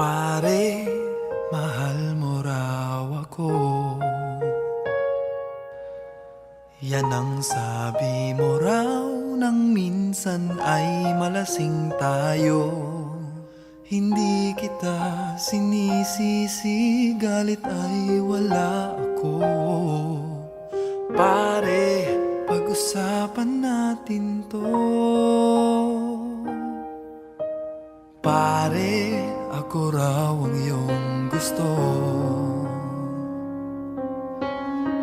pare, mahal mo raw ako. Yan ang sabi mo raw nang minsan ay malasing tayo. Hindi kita sinisisi, galit ay wala ako. Pare, pag-usapan natin to. Pare, ako raw ang iyong gusto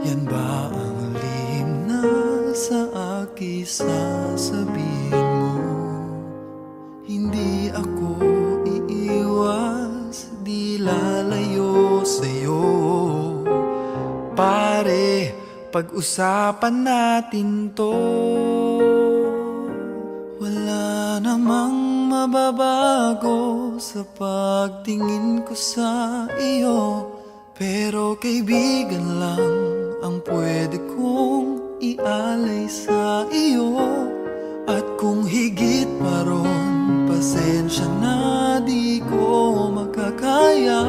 Yan ba ang lihim na sa akin sasabihin mo? Hindi ako iiwas, di lalayo sa'yo Pare, pag-usapan natin to Wala namang mababago sa pagtingin ko sa iyo Pero kaibigan lang ang pwede kong ialay sa iyo. At kung higit pa ron, pasensya na di ko makakaya.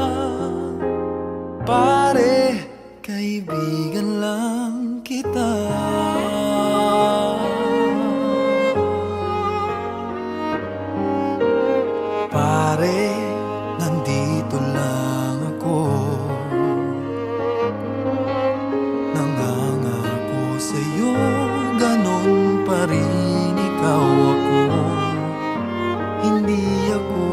Pare, kaibigan lang kita Pare, nandito lang ako. Nangangako sa'yo, ganon pa rin ikaw ako. Hindi ako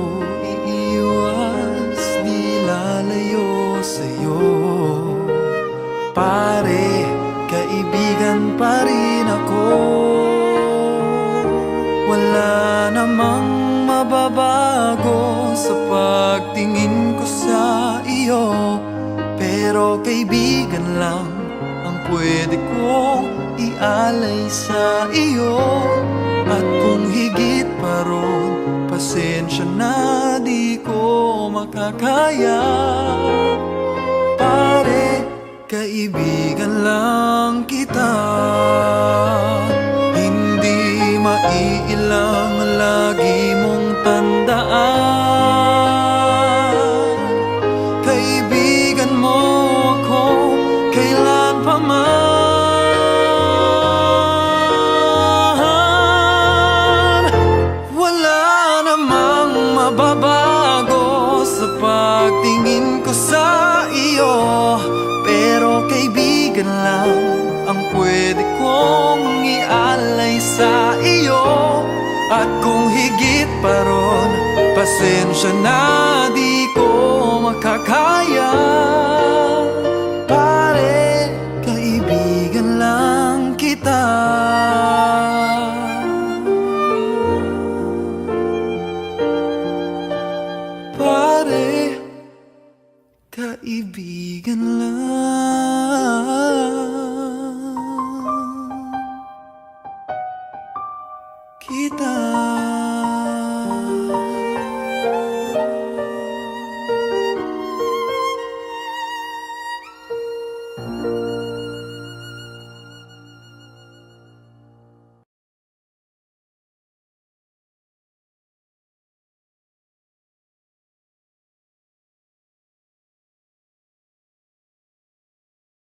iiwas, di lalayo sa'yo. Pare, kaibigan pa rin ako. Wala namang pagtingin ko sa iyo Pero kaibigan lang ang pwede kong ialay sa iyo. At kung higit pa ron, pasensya na di ko makakaya. Pare, kaibigan lang kita pagtingin ko sa iyo Pero kaibigan lang ang pwede kong ialay sa iyo. At kung higit pa ron, pasensya na di ko makakaya vegan love.